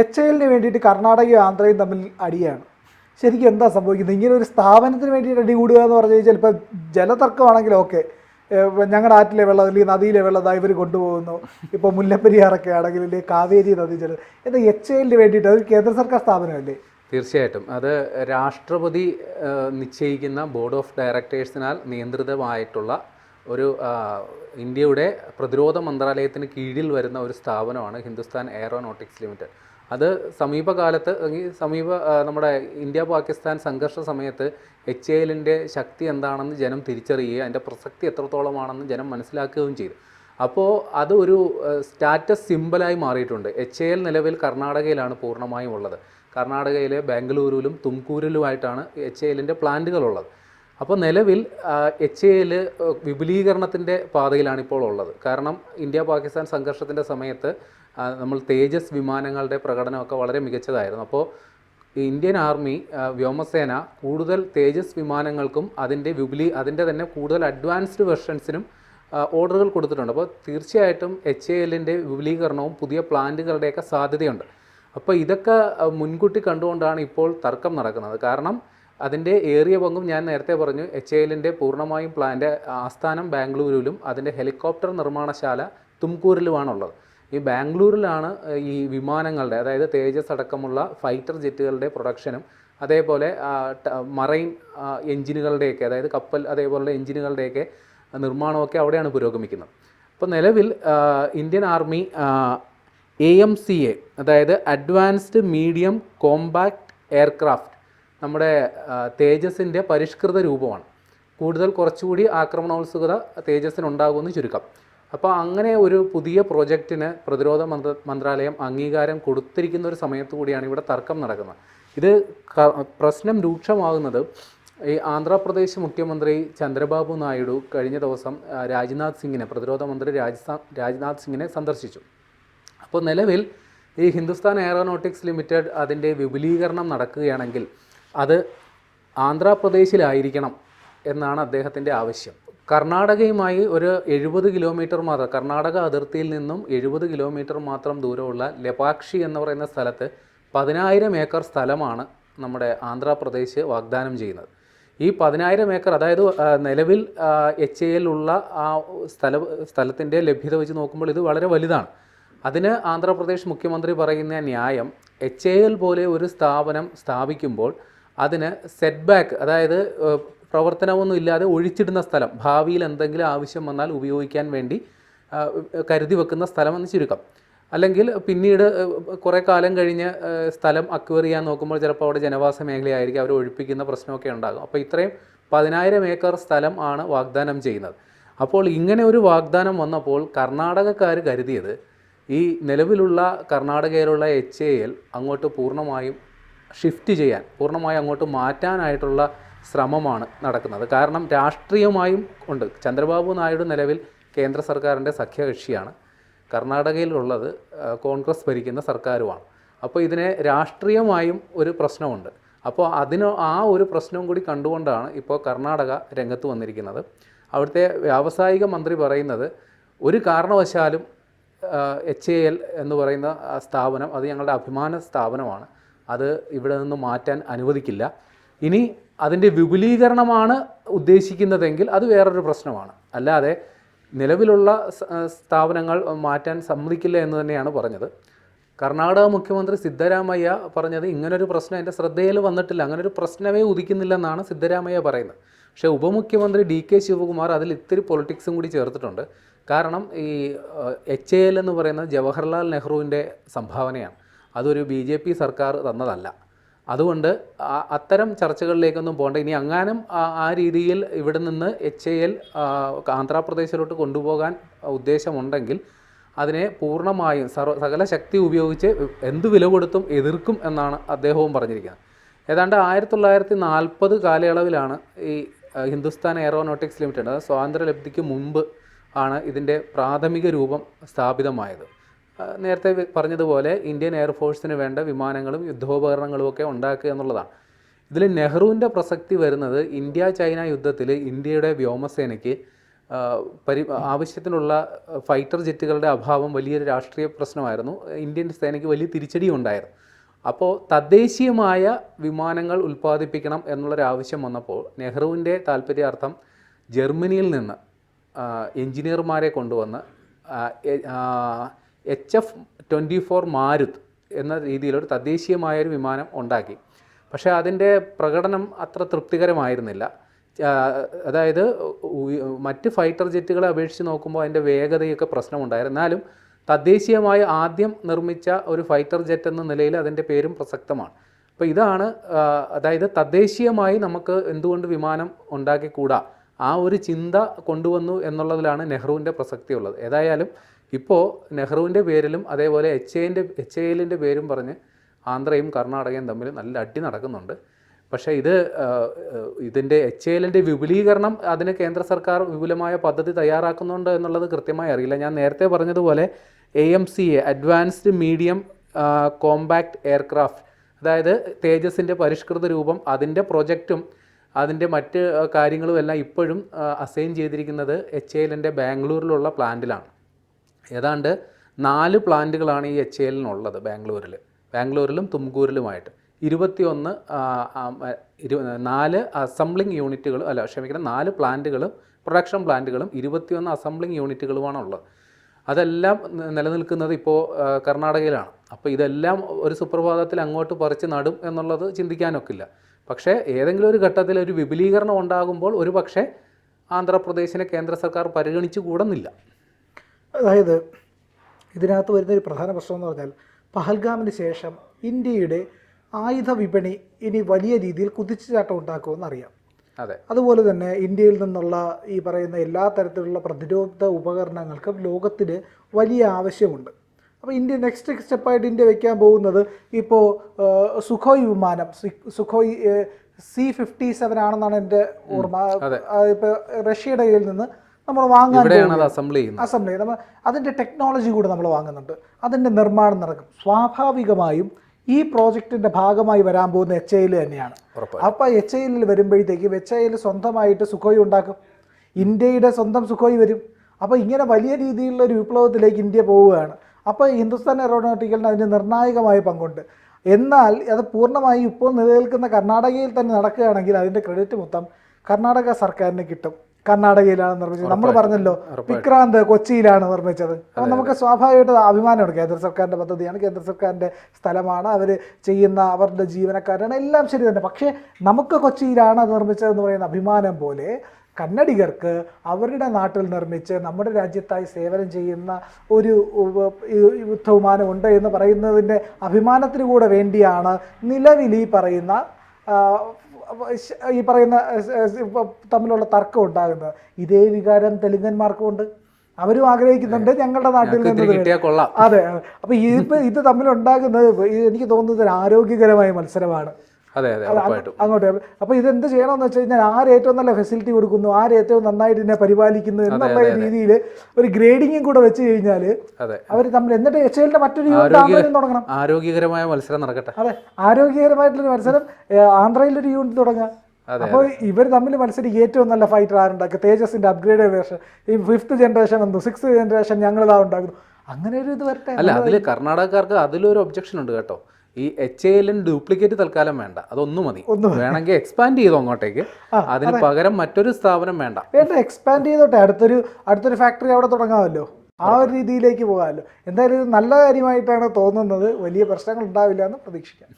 H എല്ലിന് വേണ്ടിയിട്ട് കർണാടകയും ആന്ധ്രയും തമ്മിൽ അടിയാണ്. ശരിക്കും എന്താ സംഭവിക്കുന്നത്? ഇങ്ങനെ ഒരു സ്ഥാപനത്തിന് വേണ്ടിയിട്ട് അടി കൂടുക എന്ന് പറഞ്ഞു കഴിഞ്ഞാൽ ഇപ്പോൾ ജലതർക്കമാണെങ്കിലും ഓക്കെ. ഞങ്ങളുടെ ആറ്റിലെ വെള്ളം അല്ലെങ്കിൽ നദിയിലെ വെള്ളം ഇവർ കൊണ്ടുപോകുന്നു. ഇപ്പോൾ മുല്ലപ്പെരിയാറൊക്കെ ആണെങ്കിൽ അല്ലെങ്കിൽ കാവേരി നദി ജലം. എന്താ എച്ച് എല്ലിന് വേണ്ടിയിട്ട് അത് കേന്ദ്ര സർക്കാർ സ്ഥാപനമല്ലേ? തീർച്ചയായിട്ടും. അത് രാഷ്ട്രപതി നിശ്ചയിക്കുന്ന ബോർഡ് ഓഫ് ഡയറക്ടേഴ്സിനാൽ നിയന്ത്രിതമായിട്ടുള്ള ഒരു ഇന്ത്യയുടെ പ്രതിരോധ മന്ത്രാലയത്തിന് കീഴിൽ വരുന്ന ഒരു സ്ഥാപനമാണ് ഹിന്ദുസ്ഥാൻ എയറോനോട്ടിക്സ് ലിമിറ്റഡ്. അത് സമീപകാലത്ത് സമീപ നമ്മുടെ ഇന്ത്യ പാകിസ്ഥാൻ സംഘർഷ സമയത്ത് എച്ച് എല്ലിന്റെ ശക്തി എന്താണെന്ന് ജനം തിരിച്ചറിയുകയും അതിന്റെ പ്രസക്തി എത്രത്തോളമാണെന്ന് ജനം മനസ്സിലാക്കുകയും ചെയ്തു. അപ്പോൾ അതൊരു സ്റ്റാറ്റസ് സിമ്പിളായി മാറിയിട്ടുണ്ട്. എച്ച് എൽ നിലവിൽ കർണാടകയിലാണ് പൂർണമായും ഉള്ളത്. കർണാടകയിലെ ബാംഗ്ലൂരിലും തുംകൂരിലുമായിട്ടാണ് എച്ച് എല്ലിന്റെ പ്ലാന്റുകളുള്ളത്. അപ്പോൾ നിലവിൽ എച്ച് എൽ വിപുലീകരണത്തിന്റെ പാതയിലാണ് ഇപ്പോൾ ഉള്ളത്. കാരണം ഇന്ത്യ പാകിസ്ഥാൻ സംഘർഷത്തിന്റെ സമയത്ത് നമ്മൾ തേജസ് വിമാനങ്ങളുടെ പ്രകടനമൊക്കെ വളരെ മികച്ചതായിരുന്നു. അപ്പോൾ ഇന്ത്യൻ ആർമി വ്യോമസേന കൂടുതൽ തേജസ് വിമാനങ്ങൾക്കും അതിന്റെ വിപുലി അതിന്റെ തന്നെ കൂടുതൽ അഡ്വാൻസ്ഡ് വെർഷൻസിനും ഓർഡറുകൾ കൊടുത്തിട്ടുണ്ട്. അപ്പോൾ തീർച്ചയായിട്ടും എച്ച് എ എല്ലിന്റെ വിപുലീകരണവും പുതിയ പ്ലാന്റുകളുടെയൊക്കെ സാധ്യതയുണ്ട്. അപ്പോൾ ഇതൊക്കെ മുൻകൂട്ടി കണ്ടുകൊണ്ടാണ് ഇപ്പോൾ തർക്കം നടക്കുന്നത്. കാരണം അതിന്റെ ഏറിയ പങ്കും ഞാൻ നേരത്തെ പറഞ്ഞു എച്ച് എല്ലിന്റെ പൂർണമായും പ്ലാന്റ് ആസ്ഥാനം ബാംഗ്ലൂരിലും അതിന്റെ ഹെലികോപ്റ്റർ നിർമ്മാണശാല തുംകൂരിലുമാണുള്ളത്. ഈ ബാംഗ്ലൂരിലാണ് ഈ വിമാനങ്ങളുടെ അതായത് തേജസ് അടക്കമുള്ള ഫൈറ്റർ ജെറ്റുകളുടെ പ്രൊഡക്ഷനും അതേപോലെ മറൈൻ എൻജിനുകളുടെയൊക്കെ അതായത് കപ്പൽ അതേപോലുള്ള എഞ്ചിനുകളുടെയൊക്കെ നിർമ്മാണമൊക്കെ അവിടെയാണ് പുരോഗമിക്കുന്നത്. അപ്പോൾ നിലവിൽ Indian army A M C A അതായത് അഡ്വാൻസ്ഡ് മീഡിയം കോമ്പാക്ട് എയർക്രാഫ്റ്റ് നമ്മുടെ തേജസിന്റെ പരിഷ്കൃത രൂപമാണ്. കൂടുതൽ കുറച്ചുകൂടി ആക്രമണോത്സുകത തേജസ്സിനുണ്ടാകുമെന്ന് ചുരുക്കം. അപ്പോൾ അങ്ങനെ ഒരു പുതിയ പ്രോജക്റ്റിന് പ്രതിരോധ മന്ത്ര മന്ത്രാലയം അംഗീകാരം കൊടുത്തിരിക്കുന്ന ഒരു സമയത്ത് കൂടിയാണ് ഇവിടെ തർക്കം നടക്കുന്നത്. ഇത് പ്രശ്നം രൂക്ഷമാകുന്നത് ഈ ആന്ധ്രാപ്രദേശ് മുഖ്യമന്ത്രി ചന്ദ്രബാബു നായിഡു കഴിഞ്ഞ ദിവസം രാജ്നാഥ് സിംഗിനെ പ്രതിരോധ മന്ത്രി രാജസ്ഥാൻ രാജ്നാഥ് സിംഗിനെ സന്ദർശിച്ചു. അപ്പോൾ നിലവിൽ ഈ ഹിന്ദുസ്ഥാൻ എയറോനോട്ടിക്സ് ലിമിറ്റഡ് അതിന്റെ വിപുലീകരണം നടക്കുകയാണെങ്കിൽ അത് ആന്ധ്രാപ്രദേശിലായിരിക്കണം എന്നാണ് അദ്ദേഹത്തിന്റെ ആവശ്യം. കർണാടകയുമായി ഒരു എഴുപത് കിലോമീറ്റർ മാത്രം കർണാടക അതിർത്തിയിൽ നിന്നും എഴുപത് കിലോമീറ്റർ മാത്രം ദൂരമുള്ള ലെപാക്ഷി എന്ന് പറയുന്ന സ്ഥലത്ത് പതിനായിരം ഏക്കർ സ്ഥലമാണ് നമ്മുടെ ആന്ധ്രാപ്രദേശ് വാഗ്ദാനം ചെയ്യുന്നത്. ഈ പതിനായിരം ഏക്കർ അതായത് നിലവിൽ എച്ച് എല്ലുള്ള ആ സ്ഥല സ്ഥലത്തിന്റെ ലഭ്യത വെച്ച് നോക്കുമ്പോൾ ഇത് വളരെ വലുതാണ്. അതിന് ആന്ധ്രാപ്രദേശ് മുഖ്യമന്ത്രി പറയുന്ന ന്യായം എച്ച് എ എൽ പോലെ ഒരു സ്ഥാപനം സ്ഥാപിക്കുമ്പോൾ അതിന് സെറ്റ് ബാക്ക് അതായത് പ്രവർത്തനമൊന്നും ഇല്ലാതെ ഒഴിച്ചിടുന്ന സ്ഥലം. ഭാവിയിൽ എന്തെങ്കിലും ആവശ്യം വന്നാൽ ഉപയോഗിക്കാൻ വേണ്ടി കരുതി വെക്കുന്ന സ്ഥലം എന്ന് ചുരുക്കം. അല്ലെങ്കിൽ പിന്നീട് കുറേ കാലം കഴിഞ്ഞ് സ്ഥലം അക്വയർ ചെയ്യാൻ നോക്കുമ്പോൾ ചിലപ്പോൾ അവിടെ ജനവാസ മേഖലയായിരിക്കും. അവർ ഒഴിപ്പിക്കുന്ന പ്രശ്നമൊക്കെ ഉണ്ടാകും. അപ്പോൾ ഇത്രയും പതിനായിരം ഏക്കർ സ്ഥലം ആണ് വാഗ്ദാനം ചെയ്യുന്നത്. അപ്പോൾ ഇങ്ങനെ ഒരു വാഗ്ദാനം വന്നപ്പോൾ കർണാടകക്കാർ കരുതിയത് ഈ നിലവിലുള്ള കർണാടകയിലുള്ള എച്ച് എ എൽ അങ്ങോട്ട് പൂർണമായും ഷിഫ്റ്റ് ചെയ്യാൻ പൂർണമായും അങ്ങോട്ട് മാറ്റാനായിട്ടുള്ള ശ്രമമാണ് നടക്കുന്നത്. കാരണം രാഷ്ട്രീയമായും ഉണ്ട്. ചന്ദ്രബാബു നായിഡു നിലവിൽ കേന്ദ്ര സർക്കാരിന്റെ സഖ്യകക്ഷിയാണ്. കർണാടകയിലുള്ളത് കോൺഗ്രസ് ഭരിക്കുന്ന സർക്കാരുമാണ്. അപ്പോൾ ഇതിനെ രാഷ്ട്രീയമായും ഒരു പ്രശ്നമുണ്ട്. അപ്പോൾ അതിന് ആ ഒരു പ്രശ്നവും കൂടി കണ്ടുകൊണ്ടാണ് ഇപ്പോൾ കർണാടക രംഗത്ത് വന്നിരിക്കുന്നത്. അവിടുത്തെ വ്യാവസായിക മന്ത്രി പറയുന്നത് ഒരു കാരണവശാലും എച്ച് എ എൽ എന്ന് പറയുന്ന സ്ഥാപനം അത് ഞങ്ങളുടെ അഭിമാന സ്ഥാപനമാണ്. അത് ഇവിടെ നിന്ന് മാറ്റാൻ അനുവദിക്കില്ല. ഇനി അതിന്റെ വിപുലീകരണമാണ് ഉദ്ദേശിക്കുന്നതെങ്കിൽ അത് വേറൊരു പ്രശ്നമാണ്. അല്ലാതെ നിലവിലുള്ള സ്ഥാപനങ്ങൾ മാറ്റാൻ സമ്മതിക്കില്ല എന്ന് തന്നെയാണ് പറഞ്ഞത്. കർണാടക മുഖ്യമന്ത്രി സിദ്ധരാമയ്യ പറഞ്ഞത് ഇങ്ങനൊരു പ്രശ്നം എന്റെ ശ്രദ്ധയിൽ വന്നിട്ടില്ല അങ്ങനൊരു പ്രശ്നമേ ഉദിക്കുന്നില്ലെന്നാണ് സിദ്ധരാമയ്യ പറയുന്നത്. പക്ഷേ ഉപമുഖ്യമന്ത്രി ഡി കെ ശിവകുമാർ അതിൽ ഇത്തിരി പൊളിറ്റിക്സും കൂടി ചേർത്തിട്ടുണ്ട്. കാരണം ഈ എച്ച് എ എൽ എന്ന് പറയുന്നത് ജവഹർലാൽ നെഹ്റുവിന്റെ സംഭാവനയാണ്. അതൊരു ബി ജെ പി സർക്കാർ തന്നതല്ല. അതുകൊണ്ട് അത്തരം ചർച്ചകളിലേക്കൊന്നും പോകണ്ട. ഇനി അങ്ങാനും ആ- രീതിയിൽ ഇവിടെ നിന്ന് എച്ച് എ എൽ ആന്ധ്രാപ്രദേശിലോട്ട് കൊണ്ടുപോകാൻ ഉദ്ദേശമുണ്ടെങ്കിൽ അതിനെ പൂർണമായും സർവ സകല ശക്തി ഉപയോഗിച്ച് എന്ത് വില കൊടുത്തും എതിർക്കും എന്നാണ് അദ്ദേഹവും പറഞ്ഞിരിക്കുന്നത്. ഏതാണ്ട് ആയിരത്തി തൊള്ളായിരത്തി നാൽപ്പത് കാലയളവിലാണ് ഈ ഹിന്ദുസ്ഥാൻ എയറോനോട്ടിക്സ് ലിമിറ്റഡ് അതായത് സ്വാതന്ത്ര്യലബ്ധിക്ക് മുമ്പ് ആണ് ഇതിന്റെ പ്രാഥമിക രൂപം സ്ഥാപിതമായത്. നേരത്തെ പറഞ്ഞതുപോലെ ഇന്ത്യൻ എയർഫോഴ്സിന് വേണ്ട വിമാനങ്ങളും യുദ്ധോപകരണങ്ങളും ഒക്കെ ഉണ്ടാക്കുക എന്നുള്ളതാണ്. ഇതിൽ നെഹ്റുവിന്റെ പ്രസക്തി വരുന്നത് ഇന്ത്യ ചൈന യുദ്ധത്തിൽ ഇന്ത്യയുടെ വ്യോമസേനയ്ക്ക് പരി ആവശ്യത്തിനുള്ള ഫൈറ്റർ ജെറ്റുകളുടെ അഭാവം വലിയൊരു രാഷ്ട്രീയ പ്രശ്നമായിരുന്നു. ഇന്ത്യൻ സേനയ്ക്ക് വലിയ തിരിച്ചടിയും ഉണ്ടായിരുന്നു. അപ്പോൾ തദ്ദേശീയമായ വിമാനങ്ങൾ ഉൽപ്പാദിപ്പിക്കണം എന്നുള്ളൊരു ആവശ്യം വന്നപ്പോൾ നെഹ്റുവിന്റെ താല്പര്യാർത്ഥം ജർമ്മനിയിൽ നിന്ന് എഞ്ചിനീയർമാരെ കൊണ്ടുവന്ന് H F twenty four Marut എന്ന രീതിയിലൊരു തദ്ദേശീയമായൊരു വിമാനം ഉണ്ടാക്കി. പക്ഷേ അതിന്റെ പ്രകടനം അത്ര തൃപ്തികരമായിരുന്നില്ല. അതായത് മറ്റ് ഫൈറ്റർ ജെറ്റുകളെ അപേക്ഷിച്ച് നോക്കുമ്പോൾ അതിന്റെ വേഗതയൊക്കെ പ്രശ്നമുണ്ടായിരുന്നു. എന്നാലും തദ്ദേശീയമായി ആദ്യം നിർമ്മിച്ച ഒരു ഫൈറ്റർ ജെറ്റ് എന്ന നിലയിൽ അതിന്റെ പേരും പ്രസക്തമാണ്. അപ്പോൾ ഇതാണ് അതായത് തദ്ദേശീയമായി നമുക്ക് എന്തുകൊണ്ട് വിമാനം ഉണ്ടാക്കിക്കൂടാ? ആ ഒരു ചിന്ത കൊണ്ടുവന്നു എന്നുള്ളതിലാണ് നെഹ്റുവിന്റെ പ്രസക്തിയുള്ളത്. ഏതായാലും ഇപ്പോൾ നെഹ്റുവിന്റെ പേരിലും അതേപോലെ എച്ച് എന്റെ എച്ച് എല്ലിന്റെ പേരും പറഞ്ഞ് ആന്ധ്രയും കർണാടകയും തമ്മിൽ നല്ല അടി നടക്കുന്നുണ്ട്. പക്ഷേ ഇത് ഇതിന്റെ എച്ച് എല്ലിന്റെ വിപുലീകരണം അതിന് കേന്ദ്ര സർക്കാർ വിപുലമായ പദ്ധതി തയ്യാറാക്കുന്നുണ്ട് എന്നുള്ളത് കൃത്യമായി അറിയില്ല. ഞാൻ നേരത്തെ പറഞ്ഞതുപോലെ A M C A advanced medium compact aircraft അതായത് തേജസിന്റെ പരിഷ്കൃത രൂപം അതിന്റെ പ്രൊജക്റ്റും അതിന്റെ മറ്റ് കാര്യങ്ങളും എല്ലാം ഇപ്പോഴും അസൈൻ ചെയ്തിരിക്കുന്നത് എച്ച് എല്ലിന്റെ ബാംഗ്ലൂരിലുള്ള പ്ലാന്റിലാണ്. ഏതാണ്ട് നാല് പ്ലാന്റുകളാണ് ഈ എച്ച് എല്ലിനുള്ളത് ബാംഗ്ലൂരിൽ ബാംഗ്ലൂരിലും തുംകൂരിലുമായിട്ട്. ഇരുപത്തിയൊന്ന് ഇരു നാല് അസംബ്ലിംഗ് യൂണിറ്റുകൾ അല്ല ക്ഷമിക്കണം നാല് പ്ലാന്റുകളും പ്രൊഡക്ഷൻ പ്ലാന്റുകളും ഇരുപത്തിയൊന്ന് അസംബ്ലിംഗ് യൂണിറ്റുകളുമാണ് ഉള്ളത് അതെല്ലാം നിലനിൽക്കുന്നത് ഇപ്പോൾ കർണാടകയിലാണ്. അപ്പോൾ ഇതെല്ലാം ഒരു സുപ്രഭാതത്തിൽ അങ്ങോട്ട് പറിച്ച് നടും എന്നുള്ളത് ചിന്തിക്കാനൊക്കില്ല. പക്ഷേ ഏതെങ്കിലും ഒരു ഘട്ടത്തിൽ ഒരു വിപുലീകരണം ഉണ്ടാകുമ്പോൾ ഒരു പക്ഷേ ആന്ധ്രാപ്രദേശിനെ കേന്ദ്ര സർക്കാർ പരിഗണിച്ചു കൂടുന്നില്ല. അതായത് ഇതിനകത്ത് വരുന്ന ഒരു പ്രധാന പ്രശ്നം എന്ന് പറഞ്ഞാൽ പഹൽഗാമിന് ശേഷം ഇന്ത്യയുടെ ആയുധ വിപണി ഇനി വലിയ രീതിയിൽ കുതിച്ചുചാട്ടം ഉണ്ടാക്കുമെന്ന് അറിയാം. അതെ. അതുപോലെ തന്നെ ഇന്ത്യയിൽ നിന്നുള്ള ഈ പറയുന്ന എല്ലാ തരത്തിലുള്ള പ്രതിരോധ ഉപകരണങ്ങൾക്കും ലോകത്തിന് വലിയ ആവശ്യമുണ്ട്. അപ്പോൾ ഇന്ത്യ നെക്സ്റ്റ് സ്റ്റെപ്പായിട്ട് ഇന്ത്യ വയ്ക്കാൻ പോകുന്നത് ഇപ്പോൾ സുഖോയ് വിമാനം സുഖോയ് സി ഫിഫ്റ്റി സെവൻ ആണെന്നാണ് എന്റെ ഓർമ്മ. ഇപ്പോൾ റഷ്യയുടെ കയ്യിൽ നിന്ന് നമ്മൾ വാങ്ങാൻ അസംബ്ലി ചെയ്യുന്നത്. അസംബ്ലി നമ്മൾ അതിന്റെ ടെക്നോളജി കൂടെ നമ്മൾ വാങ്ങുന്നുണ്ട്. അതിന്റെ നിർമ്മാണം നടക്കും. സ്വാഭാവികമായും ഈ പ്രോജക്റ്റിന്റെ ഭാഗമായി വരാൻ പോകുന്ന എച്ച് ഐയിൽ തന്നെയാണ്. അപ്പോൾ എച്ച് ഐയിൽ വരുമ്പോഴത്തേക്കും എച്ച് ഐയിൽ സ്വന്തമായിട്ട് സുഖോയി ഉണ്ടാക്കും. ഇന്ത്യയുടെ സ്വന്തം സുഖോയി വരും. അപ്പോൾ ഇങ്ങനെ വലിയ രീതിയിലുള്ള ഒരു വിപ്ലവത്തിലേക്ക് ഇന്ത്യ പോവുകയാണ്. അപ്പോൾ ഹിന്ദുസ്ഥാൻ എറോനോട്ടിക്കലിന് അതിന് നിർണായകമായ പങ്കുണ്ട്. എന്നാൽ അത് പൂർണമായും ഇപ്പോൾ നിലനിൽക്കുന്ന കർണാടകയിൽ തന്നെ നടക്കുകയാണെങ്കിൽ അതിന്റെ ക്രെഡിറ്റ് മൊത്തം കർണാടക സർക്കാരിന് കിട്ടും. കർണാടകയിലാണ് നിർമ്മിച്ചത്. നമ്മൾ പറഞ്ഞല്ലോ വിക്രാന്ത് കൊച്ചിയിലാണ് നിർമ്മിച്ചത്. അപ്പം നമുക്ക് സ്വാഭാവികമായിട്ട് അഭിമാനമാണ് കേന്ദ്ര സർക്കാരിന്റെ പദ്ധതിയാണ്. കേന്ദ്ര സർക്കാരിന്റെ സ്ഥലമാണ്. അവർ ചെയ്യുന്ന അവരുടെ ജീവനക്കാരാണ്. എല്ലാം ശരി തന്നെ. പക്ഷേ നമുക്ക് കൊച്ചിയിലാണ് അത് നിർമ്മിച്ചതെന്ന് പറയുന്ന അഭിമാനം പോലെ കന്നഡികർക്ക് അവരുടെ നാട്ടിൽ നിർമ്മിച്ച് നമ്മുടെ രാജ്യത്തായി സേവനം ചെയ്യുന്ന ഒരു ഉപ- യുദ്ധവിമാനം ഉണ്ട് എന്ന് പറയുന്നതിന്റെ അഭിമാനത്തിന് കൂടെ വേണ്ടിയാണ് നിലവിൽ ഈ പറയുന്ന ഈ പറയുന്ന തമ്മിലുള്ള തർക്കം ഉണ്ടാകുന്നത്. ഇതേ വികാരം തെലുങ്കന്മാർക്കും ഉണ്ട് അവരും ആഗ്രഹിക്കുന്നുണ്ട് ഞങ്ങളുടെ നാട്ടിൽ നിന്ന് അതെ അപ്പൊ ഇതിപ്പോ ഇത് തമ്മിലുണ്ടാകുന്നത് എനിക്ക് തോന്നുന്നത് ഒരു ആരോഗ്യകരമായ മത്സരമാണ്. അങ്ങോട്ട് അപ്പോൾ ഇതെന്ത് ചെയ്യണമെന്ന് വെച്ച് കഴിഞ്ഞാൽ ആര് ഏറ്റവും നല്ല ഫെസിലിറ്റി കൊടുക്കുന്നു ആര് ഏറ്റവും നന്നായിട്ട് ഇതിനെ പരിപാലിക്കുന്നു എന്നുള്ള രീതിയിൽ ഒരു ഗ്രേഡിങ്ങും കൂടെ വെച്ച് കഴിഞ്ഞാൽ അവർ നമ്മൾ എന്നിട്ട് എച്ച് എല്ലിന്റെ മറ്റൊരു യൂണിറ്റ് തുടങ്ങണം. ആരോഗ്യകരമായ മത്സരം നടക്കട്ടെ. അതെ ആരോഗ്യകരമായിട്ടുള്ള മത്സരം ആന്ധ്രയിൽ ആന്ധ്രയിലൊരു യൂണിറ്റ് തുടങ്ങുക അപ്പൊ അപ്പോൾ ഇവർ തമ്മിൽ മത്സരിക്കും ഏറ്റവും നല്ല ഫൈറ്റർ ആരുണ്ടാക്കുക? തേജസിന്റെ അപ്ഗ്രേഡ് വേർഷൻ ഈ ഫിഫ്ത്ത് ജനറേഷൻ എന്തോ സിക്സ്ത് ജനറേഷൻ ഞങ്ങളിതാ ഉണ്ടാക്കുന്നു. അങ്ങനെ ഒരു ഇത് വരട്ടെ. അല്ല അതിൽ കർണാടകക്കാർക്ക് അതിലൊരു ഒബ്ജക്ഷൻ ഉണ്ട് കേട്ടോ. ഈ എച്ച് എ എല്ലിന് ഡ്യൂപ്ലിക്കേറ്റ് തൽക്കാലം വേണ്ട. അതൊന്നും മതി. വേണമെങ്കിൽ എക്സ്പാൻഡ് ചെയ്തോ അങ്ങോട്ടേക്ക്. അതിന് പകരം മറ്റൊരു സ്ഥാപനം വേണ്ട. വേണ്ട എക്സ്പാൻഡ് ചെയ്തോട്ടെ. അടുത്തൊരു അടുത്തൊരു ഫാക്ടറി അവിടെ തുടങ്ങാമല്ലോ. ആ ഒരു രീതിയിലേക്ക് പോകാമല്ലോ. എന്തായാലും ഇത് നല്ല കാര്യമായിട്ടാണ് തോന്നുന്നത്. വലിയ പ്രശ്നങ്ങൾ ഉണ്ടാവില്ല എന്ന് പ്രതീക്ഷിക്കാം.